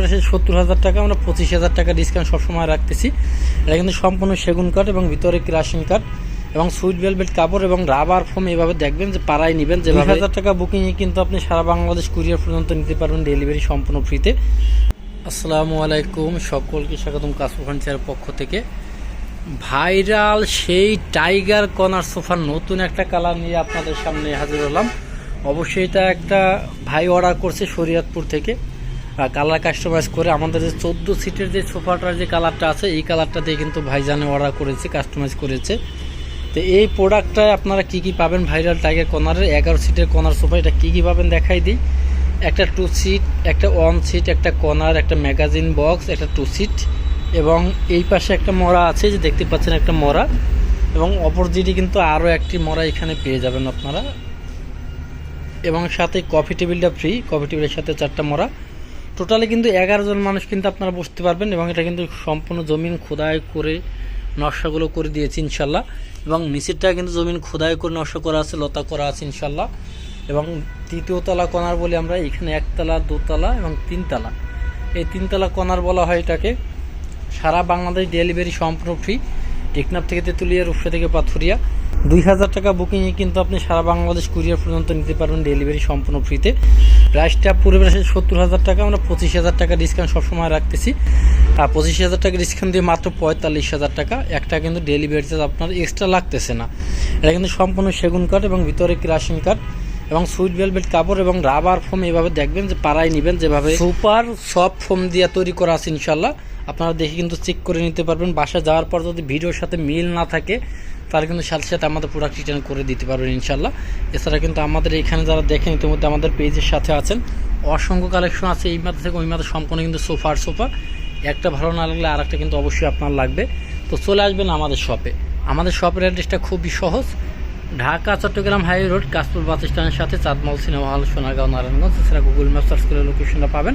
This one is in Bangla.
পরিবেশে সত্তর হাজার টাকা, আমরা পঁচিশ হাজার টাকা ডিসকাউন্ট সবসময় রাখতেছি। এটা কিন্তু সম্পূর্ণ সেগুন কাঠ এবং ভিতরে ক্রাশিং কাঠ এবং সুইট ভেলভেট কাপড় এবং রাবার ফোম এভাবে দেখবেন যে পাড়ায় নেবেন যে হাজার টাকা বুকিংয়ে কিন্তু আপনি সারা বাংলাদেশ কুরিয়ার পর্যন্ত নিতে পারবেন ডেলিভারি সম্পূর্ণ ফ্রিতে আসসালামু আলাইকুম, সকলকে স্বাগতম কাসু ফার্নিচারের পক্ষ থেকে। ভাইরাল সেই টাইগার কর্নার সোফার নতুন একটা কালার নিয়ে আপনাদের সামনে হাজির হলাম। অবশ্যই এটা একটা ভাই অর্ডার করছে শরীয়তপুর থেকে। কালার কাস্টমাইজ করে আমাদের যে চোদ্দ সিটের যে সোফাটার যে কালারটা আছে, এই কালারটা দিয়ে কিন্তু ভাইজানে অর্ডার করেছে কাস্টমাইজ করেছে। তো এই প্রোডাক্টটায় আপনারা কি কি পাবেন ভাইরাল টাইগার কর্নারের এগারো সিটের কর্নার সোফা, এটা কী কী পাবেন দেখাই দিই। একটা টু সিট একটা ওয়ান সিট একটা কর্নার একটা ম্যাগাজিন বক্স একটা টু সিট এবং এই পাশে একটা মরা আছে, যে দেখতে পাচ্ছেন একটা মরা এবং অপরজিটে কিন্তু আরও একটি মরা এখানে পেয়ে যাবেন আপনারা। এবং সাথে কফি টেবিলটা ফ্রি কফি টেবিলের সাথে চারটা মরা। টোটালি কিন্তু এগারো জন মানুষ কিন্তু আপনারা বসতে পারবেন এবং এটা কিন্তু সম্পূর্ণ জমিন খোদাই করে নকশাগুলো করে দিয়েছি ইনশাল্লাহ। এবং নিচেরটা কিন্তু জমিন খোদাই করে নকশা করা আছে, লতা করা আছে ইনশাল্লাহ। এবং তৃতীয় তলা কণার বলি আমরা, এখানে একতলা, দোতলা এবং তিনতলা। এই তিনতলা কণার বলা হয় এটাকে। সারা বাংলাদেশ ডেলিভারি সম্পূর্ণ ফ্রি টেকনাফ থেকে তেঁতুলিয়া রূপসা থেকে পাথুরিয়া। দুই হাজার টাকা বুকিংয়ে কিন্তু আপনি সারা বাংলাদেশ কুরিয়ার পর্যন্ত নিতে পারবেন ডেলিভারি সম্পূর্ণ ফ্রিতে প্রাইসটা পরিবেশে সত্তর হাজার টাকা আমরা পঁচিশ হাজার টাকা ডিসকাউন্ট সবসময় রাখতেছি। আর পঁচিশ হাজার টাকা ডিসকাউন্ট দিয়ে মাত্র পঁয়তাল্লিশ হাজার টাকা একটা কিন্তু ডেলিভারি চার্জ আপনার এক্সট্রা লাগতেছে না। এটা কিন্তু সম্পূর্ণ সেগুন কাঠ এবং ভিতরে ক্রাশিং কাঠ এবং সুইট ভেলভেট কাপড় এবং রাবার ফোম এভাবে দেখবেন যে পাড়ায় নেবেন যেভাবে সুপার সফট ফোম দিয়ে তৈরি করা আছে ইনশাল্লাহ। আপনারা দেখে কিন্তু চেক করে নিতে পারবেন। বাসায় যাওয়ার পর যদি ভিডিওর সাথে মিল না থাকে, তাহলে কিন্তু সাথে সাথে আমাদের প্রোডাক্ট রিটার্ন করে দিতে পারবেন ইনশাল্লাহ এছাড়া কিন্তু আমাদের এখানে যারা দেখেন, ইতিমধ্যে আমাদের পেজের সাথে আছেন, অসংখ্য কালেকশন আছে এই মাথা থেকে, ওই মাথা সম্পূর্ণ কিন্তু সোফার সোফা। একটা ভালো না লাগলে আর একটা কিন্তু অবশ্যই আপনার লাগবে। তো চলে আসবেন আমাদের শপে আমাদের শপের অ্যাড্রেসটা খুবই সহজ। Dhaka, Chittagong high road, Kashpur bus স্ট্যান্ডের সাথে চাঁদমল সিনেমা হল সোনাগাঁও নারায়ণগঞ্জ। এছাড়া গুগল ম্যাপ সার্চ করে লোকেশনটা পাবেন।